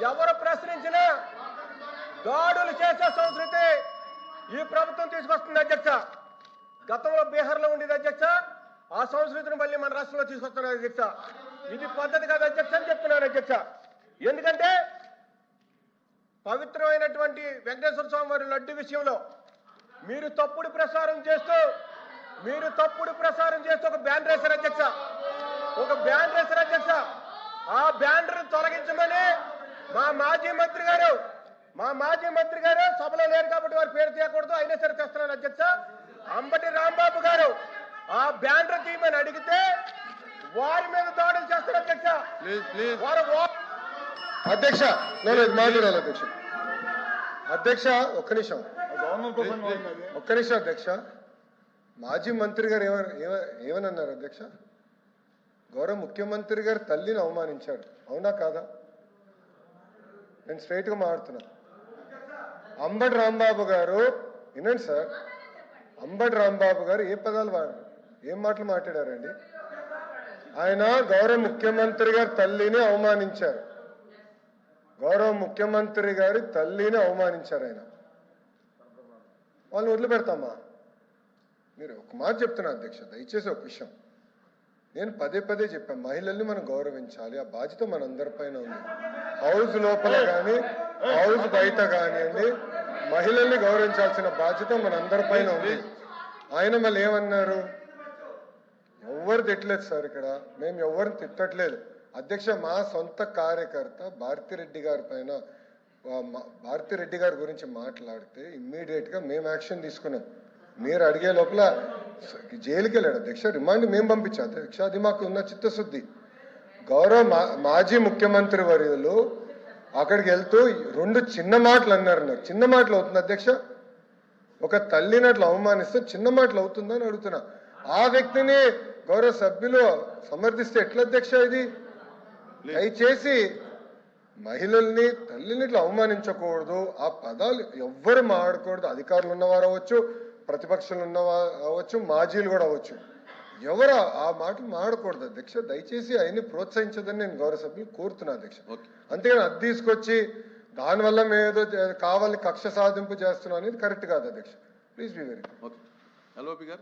ఎవరు ప్రశ్నించినా దాడులు చేసే సంస్కృతి ఈ ప్రభుత్వం తీసుకొస్తుంది అధ్యక్ష. గతంలో బీహార్లో ఉండేది అధ్యక్ష. ఆ సంస్కృతిని మళ్ళీ మన రాష్ట్రంలో తీసుకొస్తున్నారు అధ్యక్ష. ఇది పద్ధతి కాదు అధ్యక్ష అని చెప్తున్నాను అధ్యక్ష. ఎందుకంటే పవిత్రమైనటువంటి వెంకటేశ్వర స్వామి వారి లడ్డు విషయంలో మీరు తప్పుడు ప్రసారం చేస్తూ మీరు తప్పుడు ప్రసారం చేస్తూ ఒక బ్యాన్ వేశారు అధ్యక్ష. ఒక బ్యాన్ వేశారు అధ్యక్ష. మా మాజీ మంత్రి గారు మా మాజీ మంత్రి గారు సభలో లేరు కాబట్టి వారి పేరు తీయకూడదు అయినా సరే తెస్తున్నాను అధ్యక్ష. అంబటి రాంబాబు గారు ఆ బ్యానర్ తీయమని అడిగితే వారి మీద దాడులు చేస్తారు అధ్యక్ష. వారు అధ్యక్ష నేను మాట్లాడాలి అధ్యక్ష. అధ్యక్ష ఒక్క నిమిషం. ఒక్క నిమిషం అధ్యక్ష. మాజీ మంత్రి గారు ఏమ ఏమ- ఏమని అన్నారు అధ్యక్ష? గౌరవ ముఖ్యమంత్రి గారు తల్లిని అవమానించాడు అవునా కాదా? నేను స్ట్రైట్గా మారుతున్నా అంబటి రాంబాబు గారు వినండి సార్ అంబటి రాంబాబు గారు ఏ పదాలు వాడారు ఏం మాటలు మాట్లాడారండి? ఆయన గౌరవ ముఖ్యమంత్రి గారి తల్లిని అవమానించారు. గౌరవ ముఖ్యమంత్రి గారి తల్లిని అవమానించారు ఆయన. వాళ్ళని వదిలిపెడతామా? మీరు ఒక మాట చెప్తున్నా అధ్యక్ష దయచేసి ఒక విషయం. నేను పదే పదే చెప్పాను మహిళల్ని మనం గౌరవించాలి ఆ బాధ్యత మనందరిపైన ఉంది. హౌస్ లోపల కానీ హౌస్ బయట కానివ్వండి మహిళల్ని గౌరవించాల్సిన బాధ్యత మనందరిపైన ఉంది. ఆయన మళ్ళీ ఏమన్నారు? ఎవ్వరు తిట్టలేదు సార్ ఇక్కడ మేము ఎవరిని తిట్టట్లేదు. అధ్యక్ష మా సొంత కార్యకర్త భారతిరెడ్డి గారి పైన భారతిరెడ్డి గారి గురించి మాట్లాడితే ఇమ్మీడియట్గా మేము యాక్షన్ తీసుకున్నాం. మీరు అడిగే లోపల జైలుకి వెళ్ళాడు. అధ్యక్ష రిమాండ్ మేము పంపించాం. అధ్యక్ష అది మాకు ఉన్న చిత్తశుద్ధి. గౌరవ మా- మాజీ ముఖ్యమంత్రి వర్యులు అక్కడికి వెళ్తూ రెండు చిన్న మాటలు అన్నారు నాకు. చిన్న మాటలు అవుతుంది అధ్యక్ష. ఒక తల్లిని అట్లా అవమానిస్తే చిన్న మాటలు అవుతుందని అడుగుతున్నా. ఆ వ్యక్తిని గౌరవ సభ్యులు సమర్థిస్తే ఎట్లా అధ్యక్ష ఇది? దయచేసి మహిళల్ని తల్లిని ఇట్లా అవమానించకూడదు. ఆ పదాలు ఎవ్వరు మాడకూడదు అధికారులు ఉన్నవారు అవ్వచ్చు ప్రతిపక్షాలు ఉన్నవారు అవ్వచ్చు మాజీలు కూడా అవ్వచ్చు. ఎవరు ఆ- మాటలు మాడకూడదు అధ్యక్ష. దయచేసి ఆయన్ని ప్రోత్సహించదని నేను గౌరవ సభ్యులు కోరుతున్నా అధ్యక్ష. ఓకే. అంతేగాని అది తీసుకొచ్చి దానివల్ల మేము ఏదో కావాలని కక్ష సాధింపు చేస్తున్నాం అనేది కరెక్ట్ కాదు అధ్యక్ష. Please be very okay. LOP గారు.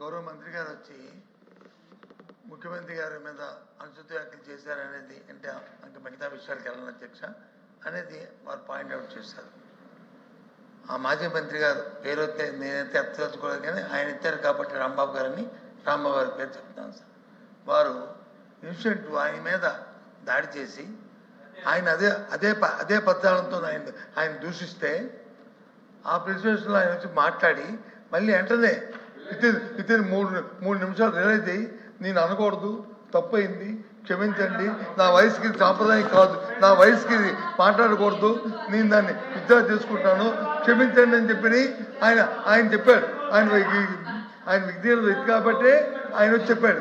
గౌరవ మంత్రి గారు వచ్చి ముఖ్యమంత్రి గారి మీద అనుచిత వ్యాఖ్యలు చేశారనేది అంటే ఇంకా మిగతా విషయాలకు వెళ్ళను అధ్యక్ష. అనేది వారు పాయింట్ అవుట్ చేశారు. ఆ మాజీ మంత్రి గారు పేరు అయితే నేనైతే ఎత్తదలుచుకోలేదు కానీ ఆయన ఇచ్చారు కాబట్టి రాంబాబు గారని రాంబాబు గారి పేరు చెప్తాను సార్. వారు ఇన్సిడెంట్ ఆయన మీద దాడి చేసి ఆయన అదే అదే ప- అదే పదాలతో ఆయన ఆయన దూషిస్తే ఆ ప్రిసిడెన్స్లో ఆయన వచ్చి మాట్లాడి మళ్ళీ వెంటనే వితిన్ వితిన్ మూడు మూడు నిమిషాలు రిలైజ్ అయ్యి నేను అనకూడదు తప్పైంది క్షమించండి. నా వయసుకి సాంప్రదాయం కాదు. నా వయసుకి మాట్లాడకూడదు. నేను దాన్ని విత్డ్రా చేసుకుంటాను. క్షమించండి అని చెప్పి ఆయన ఆయన చెప్పాడు. ఆయన ఆయన విద్యలు వ్యక్తి కాబట్టి ఆయన వచ్చి చెప్పాడు.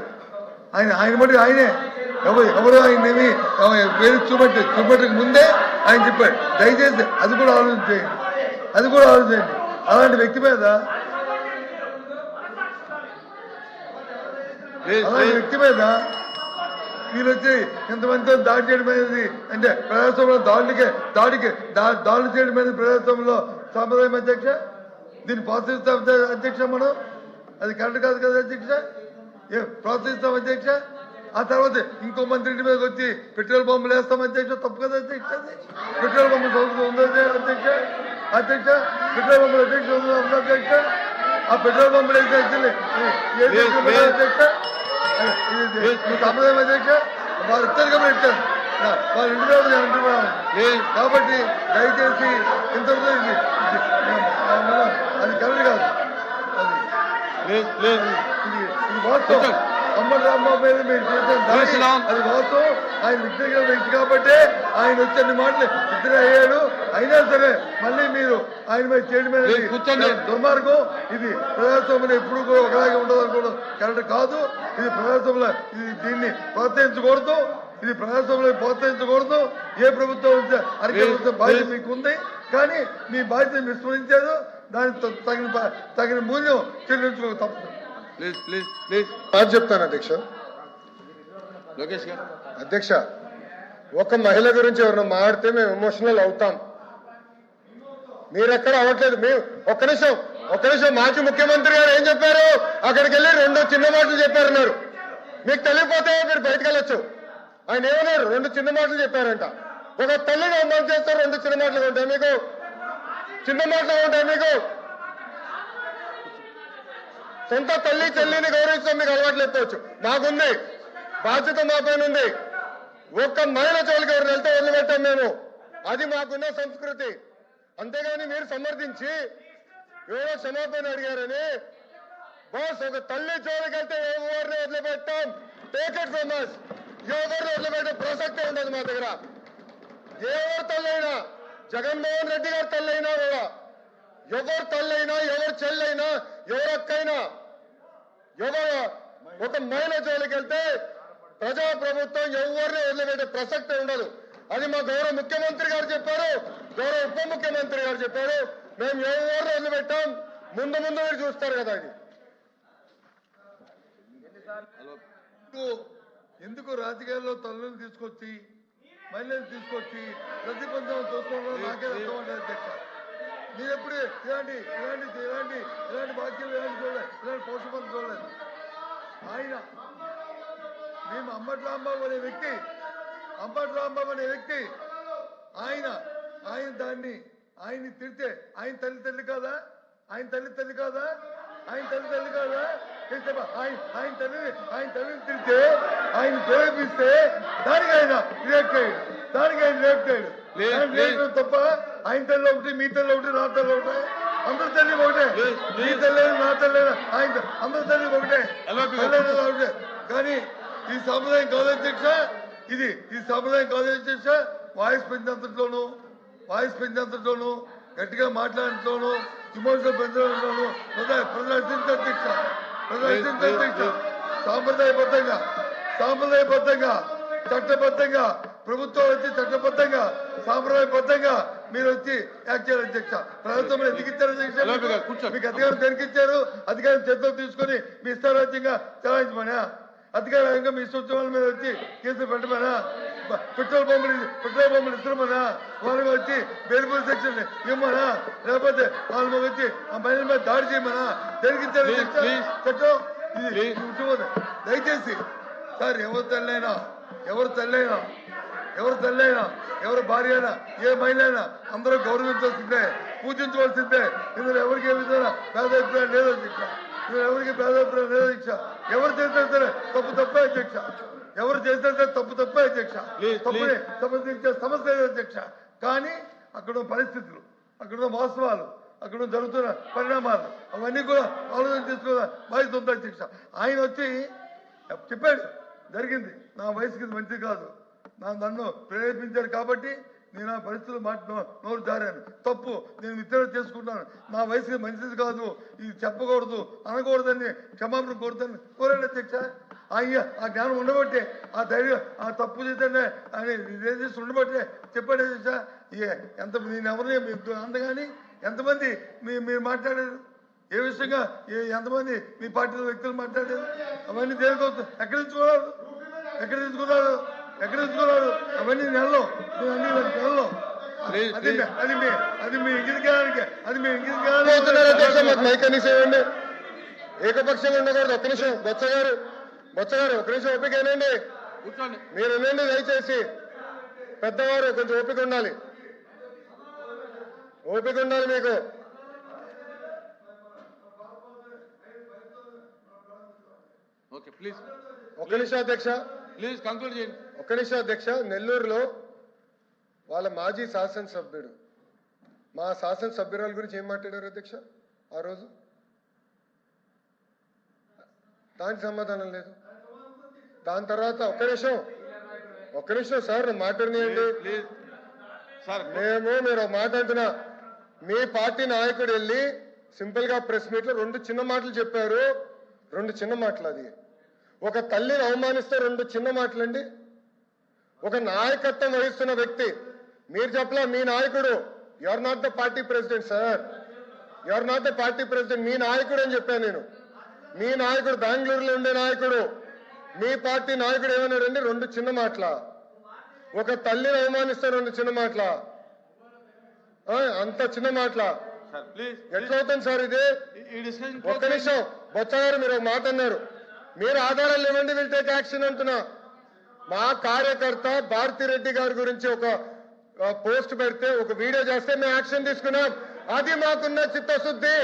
ఆయన ఆయన బట్టి ఆయనే. ఎవరు ఎవరు ఆయన ఏమి పేరు చూపెట్టి చూపెట్టక ముందే ఆయన చెప్పాడు. దయచేసి అది కూడా ఆలోచించేయండి. అది కూడా ఆలోచించండి అలాంటి వ్యక్తి మీద అలాంటి వ్యక్తి మీద వీళ్ళు వచ్చి ఇంతమందితో దాడి చేయడం అనేది అంటే ప్రజాస్వామ్యంలో దాడులకి దాడికి దాడులు చేయడం అనేది ప్రజాస్వామ్యంలో సాంప్రదాయం అధ్యక్ష దీన్ని ప్రోత్సహిస్తాం అధ్యక్ష మనం అది కరెక్ట్ కాదు కదా అధ్యక్ష ఏ ప్రోత్సహిస్తాం అధ్యక్ష ఆ తర్వాత ఇంకో మంత్రి ఇంటి మీదకి వచ్చి పెట్రోల్ పంపులు వేస్తాం అధ్యక్ష తప్పు కదా అధ్యక్ష పెట్రోల్ పంపులు సంస్కృతి ఉందా అధ్యక్ష అధ్యక్ష పెట్రోల్ పంపులు అధ్యక్ష ఉందా అధ్యక్ష ఆ పెట్రోల్ పంపులు వేసే అధ్యక్ష సాంప్రదాయం కాబట్టి ఇచ్చారు వాళ్ళ ఇంటి మీద నేను అంటున్నాను ప్లీజ్ కాబట్టి దయచేసి మనం- అది కరెక్ట్ కాదు. ఇది వాస్తవం. అమ్మడి మీద మీరు చేసిన. అది వాస్తవం. ఆయన వ్యక్తిగత వ్యక్తి కాబట్టి ఆయన వచ్చి మాటలు ఇద్దరు అయ్యాడు. అయినా సరే మళ్ళీ మీరు ఆయన మీద చేయడం. దుర్మార్గం ఇది ప్రజాస్వామ్యంలో ఎప్పుడు కూడా ఒకలాగే ఉండదు అనుకోవడం కరెక్ట్ కాదు. ఇది ప్రజాస్వామ్యంలో ఇది దీన్ని ప్రోత్సహించకూడదు. ఇది ప్రజాస్వామ్యంలో ప్రోత్సహించకూడదు. ఏ ప్రభుత్వం లేదు, బాధ్యత. మీకు ఉంది కానీ మీ బాధ్యత విస్మరించారు దానికి తగిన తగిన మూల్యం చెల్లించుకోక తప్పదు. ప్లీజ్ ప్లీజ్ చెప్తాను అధ్యక్ష. లోకేష్ గారు. అధ్యక్ష ఒక మహిళ గురించి ఎవరైనా మాడితే మేము ఎమోషనల్ అవుతాం. మీరెక్కడ అవ్వట్లేదు. మేము ఒక్క నిమిషం ఒక్క నిమిషం మాజీ ముఖ్యమంత్రి గారు ఏం చెప్పారు? అక్కడికి వెళ్ళి రెండు చిన్న మాటలు చెప్పారన్నారు. మీకు తెలియపోతే మీరు బయటకు వెళ్ళొచ్చు. ఆయన ఏమన్నారు? రెండు చిన్న మాటలు చెప్పారంట. ఒక తల్లిని అవమానం చేస్తారు రెండు చిన్న మాటలు ఉంటాయి మీకు? చిన్న మాటలు ఉంటాయి మీకు? సొంత తల్లి చెల్లిని గౌరవించడం మీకు అలవాటు లేకపోవచ్చు మాకుంది. బాధ్యత మా పైన ఉంది. ఒక్క మహిళ జోలికి ఎవరు వెళ్తే వదిలిపెట్టాం మేము. అది మాకున్న సంస్కృతి. అంతేగాని మీరు సమర్థించి ఎవరో క్షమాపణ అడిగారని. బాస్ ఒక తల్లి జోలికి వెళ్తే ఎవరిని వదిలిపెట్టాం టేక్ ఇట్ ఫ్రమ్ us. ఎవరిని వదిలిపెట్టే ప్రసక్తే ఉండదు మా దగ్గర. ఎవరు తల్లైనా జగన్మోహన్ రెడ్డి గారి తల్లైనా కూడా ఎవరు తల్లైనా ఎవరు చెల్లైనా ఎవరు అక్కైనా ఎవరు ఒక మహిళ జోలికెళ్తే ప్రజాప్రభుత్వం ప్రజా ప్రభుత్వం ఎవరిని వదిలిపెట్టే ప్రసక్తి ఉండదు. అది మా గౌరవ ముఖ్యమంత్రి గారు చెప్పారు గౌరవ ఉప ముఖ్యమంత్రి గారు చెప్పారు. మేము ఎవరిని వదిలిపెట్టాం ముందు ముందు మీరు చూస్తారు కదా ఇది ఎందుకు? ఎందుకు రాజకీయాల్లో తల్లులు తీసుకొచ్చి మహిళలు తీసుకొచ్చి ప్రతిబంధం చూసుకోవడం నాకే అర్థం అధ్యక్ష మీరు ఎప్పుడు ఇలాంటి ఇలాంటి ఇలాంటి ఇలాంటి బాధ్యతలు ఇలాంటి చూడలేదు. ఇలాంటి పోషకాలు చూడలేదు. ఆయన మేము అంబటి రాంబాబు అనే వ్యక్తి అంబటి రాంబాబు అనే వ్యక్తి. ఆయన ఆయన దాన్ని ఆయన్ని తిడితే ఆయన తల్లి తల్లి కాదా? ఆయన తల్లి తల్లి కాదా? ఆయన తల్లి తల్లి కాదా? ఆయన ఆయన తల్లి ఆయన తల్లిని తిడితే ఆయన ప్రేరేపిస్తే దానికి ఆయన రియాక్ట్ అయ్యాడు దానికి ఆయన please. రియాక్ట్ అవ్వడం తప్ప ఆయన తల్లి ఒకటి మీ తల్లి ఒకటి నా తల్లి ఒకటే. అందరి తల్లి ఒకటే. మీ. తల్లి నా తల్లి ఆయన అందరి తల్లి ఒకటే. ఒకటే. కానీ ఈ సాంప్రదాయం కాదు అధ్యక్ష. ఇది ఈ సాంప్రదాయం కాదు అధ్యక్ష. వాయిస్ పెంచేంతట్లోనూ వాయిస్ పెంచేంతట్లోనూ గట్టిగా మాట్లాడటంలోనూ ఇమోషనల్ పెంచడంలోనూ ప్రదర్శించ అధ్యక్ష ప్రదర్శించ అధ్యక్ష సాంప్రదాయబద్ధంగా సాంప్రదాయబద్ధంగా చట్టబద్ధంగా ప్రభుత్వం వచ్చి చట్టబద్ధంగా సాంప్రదాయబద్ధంగా మీరు వచ్చి యాక్ట్ చేయాలి అధ్యక్ష. ప్రభుత్వం ఎదిగించారు అధ్యక్ష హలో, మీకు అధికారం దొరికిచ్చారు. అధికారం చేతిలో తీసుకొని మీ ఇష్టారాజ్యంగా చలాయించమనా? అధికారంగా మీ సూచనల మీద వచ్చి కేసులు పెట్టమనా? పెట్రోల్ పంపులు పెట్రోల్ పంపులు ఇస్తామనా వాళ్ళకి వచ్చి బెయిల్బుల్ సెక్షన్ ఇవ్వమనా లేకపోతే వాళ్ళ మీద వచ్చి ఆ మహిళల మీద దాడి చేయమనా please. చట్టం. ఇది. దయచేసి సార్ ఎవరు తల్లైనా ఎవరు తల్లైనా ఎవరు తల్లైనా ఎవరు భార్య అయినా ఏ మహిళ అయినా అందరూ గౌరవించాల్సిందే పూజించవలసిందే. ఇందులో ఎవరికి ఏ విధంగా భేదాభిప్రాయం లేదు అధ్యక్ష ఇందులో ఎవరికి లేదు అధ్యక్ష ఎవరు చేసినా సరే తప్పు తప్పే అధ్యక్ష. ఎవరు చేసినా సరే తప్పు తప్పే అధ్యక్ష. తప్పుని సమస్య లేదు అధ్యక్ష? కానీ అక్కడ పరిస్థితులు అక్కడ వాస్తవాలు అక్కడ జరుగుతున్న పరిణామాలు అవన్నీ కూడా ఆలోచన చేసుకోవాలి బాధ్యత ఉంది అధ్యక్ష. ఆయన వచ్చి చెప్పాడు జరిగింది. నా వయసుకి మంచిది కాదు. నా నన్ను ప్రేరేపించారు కాబట్టి నేను ఆ పరిస్థితులు మాట నోరు జారాను. తప్పు నేను విత్తనం చేసుకుంటాను నా వయసుకి మంచిది కాదు. ఇది చెప్పకూడదు అనకూడదని క్షమాపణ కోరుతాను. కోరాడు అధ్యక్ష. అయ్యా ఆ జ్ఞానం ఉండబట్టే ఆ ధైర్యం ఆ తప్పు చేద్దానే అని చేసి ఉండబట్టే చెప్పాడు అధ్యక్ష. ఏ- ఎంత నేను ఎవరిని అందగాని ఎంతమంది మీ మీరు మాట్లాడారు? ఏ విషయంగా ఏ ఎంతమంది మీ పార్టీలో వ్యక్తులు మాట్లాడారు? అవన్నీ దేనికోసం? ఎక్కడ తీసుకున్నారు ఎక్కడ తీసుకున్నారు? ఎక్కడ తీసుకున్నారు అవన్నీ నెలలో. నేను అన్ని నెలలో. అది. అది మీ అది మీ ఇంగిలికానికి అది మీ మాకు ఇవ్వండి ఏకపక్షంగా ఉండకూడదు ఒక్క నిమిషం. బొత్స గారు బొత్స గారు ఒక్క నిమిషం ఓపిక ఏనండి మీరు వినండి దయచేసి. పెద్దవారు కొంచెం ఓపిక ఉండాలి. ఓపిక ఉండాలి మీకు. Okay please. ఒక్క నిమిషం అధ్యక్ష. ప్లీజ్ కంక్లూడ్ చేయండి. ఒక్క నిమిషం అధ్యక్ష నెల్లూరులో వాళ్ళ మాజీ శాసనసభ్యుడు. మా శాసనసభ్యురాల గురించి ఏం మాట్లాడారు అధ్యక్ష ఆ రోజు? దానికి సమాధానం లేదు. దాని తర్వాత ఒక్క నిమిషం ఒక్క నిమిషం సార్ మాట్లాడినాయండి. మేము మీరు ఒక మాట అంటున్నా. మీ పార్టీ నాయకుడు వెళ్ళి సింపుల్గా ప్రెస్ మీట్లో రెండు చిన్న మాటలు చెప్పారు. రెండు చిన్న మాటలు అది. ఒక తల్లిని అవమానిస్తే రెండు చిన్న మాటలండి. ఒక నాయకత్వం వహిస్తున్న వ్యక్తి మీరు చెప్పలా మీ నాయకుడు you are not the party president sir you are not the party president మీ నాయకుడు అని చెప్పాను నేను. మీ నాయకుడు బెంగళూరులో ఉండే నాయకుడు మీ పార్టీ నాయకుడు ఏమన్నాడండి రెండు చిన్న మాటల. ఒక తల్లిని అవమానిస్తారు అంత చిన్న మాటల. అంత చిన్న మాటల. సార్ ప్లీజ్ ఎట్లా అవుతుంది సార్ ఇది? ఒక్క నిమిషం. బొత్స గారు మీరు ఒక మాట అన్నారు. మీరు ఆధారాలు ఇవ్వండి విల్ టేక్ యాక్షన్ అంటున్నా. మా కార్యకర్త భారతి రెడ్డి గారి గురించి ఒక పోస్ట్ పెడితే ఒక వీడియో చేస్తే మేము యాక్షన్ తీసుకున్నాం. అది మాకున్న చిత్తశుద్ధి.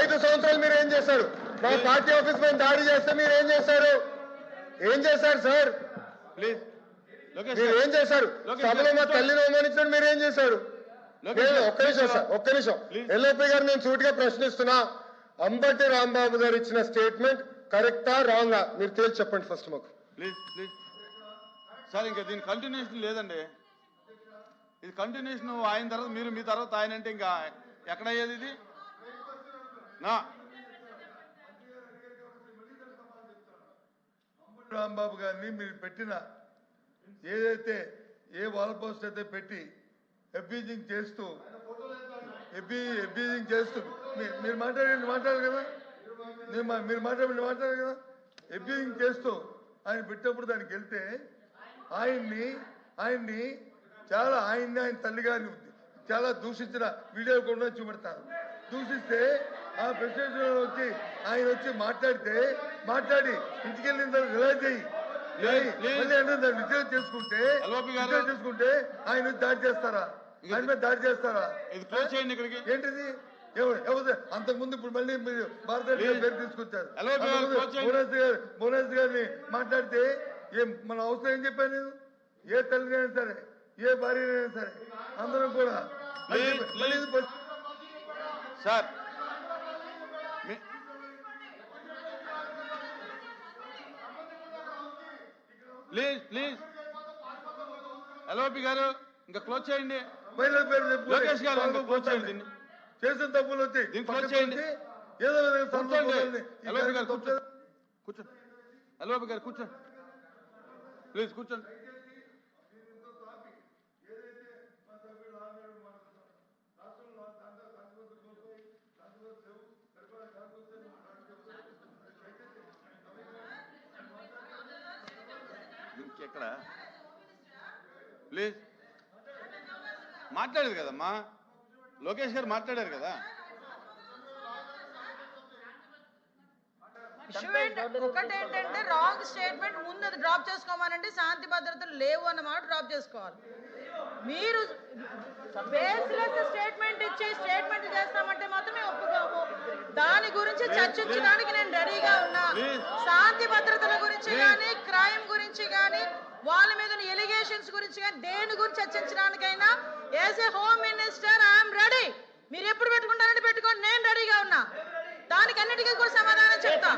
ఐదు సంవత్సరాలు మీరు ఏం చేశారు? మా పార్టీ ఆఫీస్ మీద దాడి చేస్తే మీరు ఏం చేశారు? ఏం చేశారు సార్? ప్లీజ్. మీరు ఏం చేశారు? సభలో మా తల్లిని అవమానించడం మీరు ఏం చేశారు? ఒక్క నిమిషం సార్ ఒక్క నిమిషం. ఎల్ఓపి గారు నేను సూటిగా ప్రశ్నిస్తున్నా. అంబటి రాంబాబు గారు ఇచ్చిన స్టేట్మెంట్ కరెక్టా రాంగా? మీరు తేల్చి చెప్పండి ఫస్ట్ మాకు. Please please. సార్ ఇంకా దీని కంటిన్యూషన్ లేదండి. ఇది కంటిన్యూషన్ ఆయన తర్వాత మీరు మీ తర్వాత ఆయన అంటే ఇంకా ఎక్కడ అయ్యేది ఇది? నా. రాంబాబు గారిని మీరు పెట్టిన ఏదైతే ఏ వాల్ పోస్ట్ అయితే పెట్టి అబ్యూజింగ్ చేస్తూ ఎబ్బీ అబ్యూజింగ్ చేస్తూ మీ- మీరు మాట్లాడండి మాట్లాడారు కదా? నేను మీరు మాట్లాడండి మాట్లాడారు కదా? అబ్యూజింగ్ చేస్తూ ఆయన పెట్టినప్పుడు దానికి వెళ్తే ఆయన్ని ఆయన్ని చాలా ఆయన్ని ఆయన తల్లి గారిని చాలా దూషించిన వీడియో కూడా చూపెడతారు దూషిస్తే ఆ ప్రెసిడెంట్ వచ్చి ఆయన వచ్చి మాట్లాడితే మాట్లాడి ఇంటికి వెళ్ళిన తర్వాత రిలైజ్ అయ్యి దాన్ని విజయం చేసుకుంటే చేసుకుంటే ఆయన దాడి చేస్తారా? ఆయన మీద దాడి చేస్తారా? ఏంటిది? ఎవరు? ఎవరు? అంతకుముందు ఇప్పుడు మళ్ళీ మీరు భారతదేశ. పేరు తీసుకొచ్చారు. LOP గారు, భువనేశ్వర్ గారిని మాట్లాడితే ఏం మన అవసరం ఏం చెప్పాను నేను ఏ తల్లినైనా సరే ఏ భార్యనైనా సరే అందరం కూడా. Sir please please. ఎల్ఓపి గారు ఇంకా క్లోజ్ చేయండి. మహిళల పేరు లోకేష్ గారు, close చేయండి. చేసిన తప్పులు వచ్చి ఏదో విధంగా కూర్చోండి. ఎల్ఓపి గారు కూర్చోండి ప్లీజ్ కూర్చోండి. ఇంకెక్కడ ప్లీజ్. మాట్లాడేది కదమ్మా? లోకేష్ గారు మాట్లాడారు కదా. ఇష్యూ ఒకటి ఏంటంటే రాంగ్ స్టేట్మెంట్ ముందు అది డ్రాప్ చేసుకోమనండి శాంతి భద్రతలు లేవు అన్నమాట డ్రాప్ చేసుకోవాలి. మీరు బేస్లెస్ స్టేట్మెంట్ ఇచ్చి స్టేట్మెంట్ చేస్తామంటే మాత్రం దాని గురించి చర్చించడానికి నేను రెడీగా ఉన్నా. శాంతి భద్రతల గురించి. కానీ క్రైమ్ గురించి కానీ వాళ్ళ మీద ఎలిగేషన్స్ గురించి కానీ దేని గురించి చర్చించడానికైనా as a home minister I'm ready మీరు ఎప్పుడు పెట్టుకుంటారంటే పెట్టుకోండి. నేను రెడీగా ఉన్నా. దానికి అన్నిటికీ కూడా సమాధానం చెప్తా.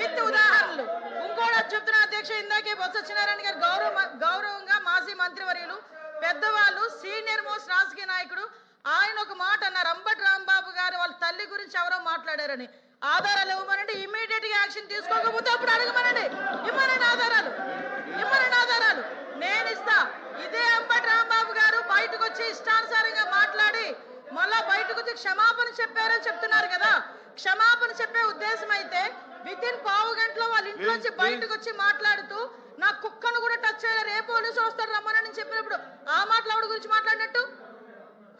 విత్ ఉదాహరణలు. ఇంకోటి చెప్తున్నా అధ్యక్ష ఇందాకే బొత్స సత్యనారాయణ గారు గౌరవ గౌరవంగా మాజీ మంత్రివర్యులు పెద్దవాళ్ళు సీనియర్ మోస్ట్ రాజకీయ నాయకుడు ఆయన ఒక మాట అన్నారు అంబటి రాంబాబు గారు వాళ్ళ తల్లి గురించి ఎవరో మాట్లాడారని. ఆధారాలు ఇవ్వమనండి ఇమీడియట్గా యాక్షన్ తీసుకోకపోతే అప్పుడు అడగమనండి. ఇమ్మనండి ఆధారాలు. ఇమ్మనండి ఆధారాలు. నేను ఇస్తా. ఇదే అంబటి రాంబాబు గారు బయటకు వచ్చి ఇష్టానుసారంగా మాట్లాడి మళ్ళా బయటకు వచ్చి క్షమాపణ చెప్పారని చెప్తున్నారు కదా. క్షమాపణ చెప్పే ఉద్దేశం అయితే విత్ ఇన్ పావు గంటలో వాళ్ళ ఇంట్లోంచి బయటకు వచ్చి మాట్లాడుతూ నా కుక్కను కూడా టచ్ చేయలేరు ఏ పోలీసు వస్తారు రమ్మనని చెప్పినప్పుడు ఆ మాటలు ఆవిడ గురించి మాట్లాడినట్టు?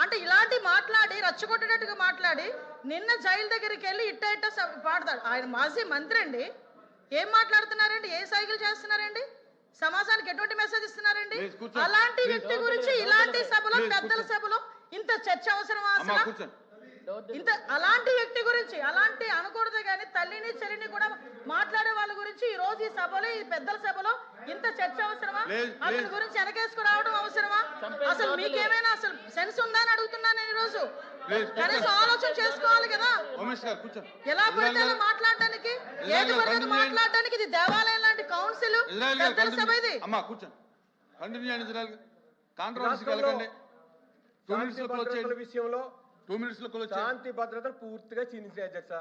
అంటే ఇలాంటి మాట్లాడి రచ్చగొట్టేటట్టుగా మాట్లాడి నిన్న జైలు దగ్గరికి వెళ్ళి ఇట్ట ఇట్ట పాడతాడు. ఆయన మాజీ మంత్రి అండి. ఏం మాట్లాడుతున్నారండి? ఏ సైకిల్ చేస్తున్నారండి? సమాజానికి ఎటువంటి మెసేజ్ ఇస్తున్నారండి. అలాంటి. వ్యక్తి గురించి ఇలాంటి సభలో పెద్దల. సభలో ఇంత చర్చ అవసరమా అమ్మా అసలు? కూర్చోండి. ఇంత అలాంటి వ్యక్తి గురించి అలాంటి అనకూడదు కానీ తల్లిని చెల్లిని కూడా మాట్లాడే వాళ్ళ గురించి ఈ రోజు ఈ సభలో ఈ పెద్దల సభలో ఇంత చర్చ అవసరమా? అతని. గురించి వెనకేసుకు రావడం అవసరమా? అసలు మీకేమైనా అసలు సెన్స్ ఉందా అని అడుగుతున్నాను నేను ఈ రోజు కనీసం ఆలోచన చేసుకోవాలి కదా. ఎలా పడితే మాట్లాడడానికి? ఏది పడితే. మాట్లాడడానికి ఇది దేవాలయం లాంటి కౌన్సిల్? పెద్దల సభ ఇది? అమ్మా కూర్చోండి. కంటిన్యూ చేయండి టూ మినిట్స్ శాంతి లో క్లోజ్ భద్రతల చేయండి. విషయంలో టూ మినిట్స్లో క్లోజ్ చేయండి. శాంతి భద్రతలు పూర్తిగా క్షీణించాయి అధ్యక్ష.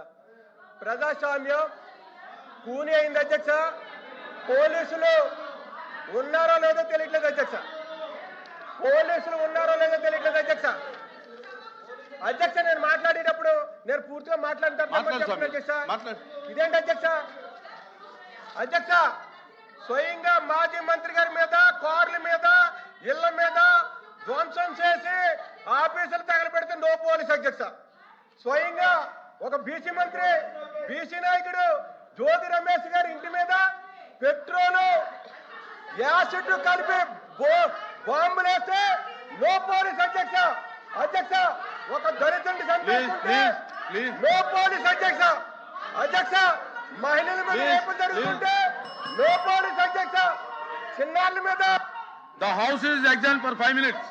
ప్రజాస్వామ్యం కూని అయింది అధ్యక్ష. పోలీసులు ఉన్నారో లేదో తెలియట్లేదు అధ్యక్ష. పోలీసులు ఉన్నారో లేదో తెలియట్లేదు అధ్యక్ష. అధ్యక్ష నేను మాట్లాడేటప్పుడు నేను పూర్తిగా మాట్లాడతాను ఇదేంటి అధ్యక్ష? అధ్యక్ష స్వయంగా మాజీ మంత్రి గారి మీద కార్ల మీద ఇళ్ళ మీద ధ్వంసం చేసి ఆఫీసులు తగలబెడితే నో పోలీస్ అధ్యక్ష. స్వయంగా ఒక బీసీ మంత్రి బీసీ నాయకుడు జ్యోతి రమేష్ గారి ఇంటి మీద పెట్రోలు యాసిడ్ కలిపి బో- బాంబులేస్తే నో పోలీస్ అధ్యక్ష అధ్యక్ష ఒక దళితుడిని ప్లీజ్ చంపేస్తుంటే ప్లీజ్ ప్లీజ్ నో పోలీస్ అధ్యక్ష అధ్యక్ష మహిళల మీద Please, రేపు జరుగుతుంటే నో పోలీస్ అధ్యక్ష చిన్నారుల మీద the house is exam for five minutes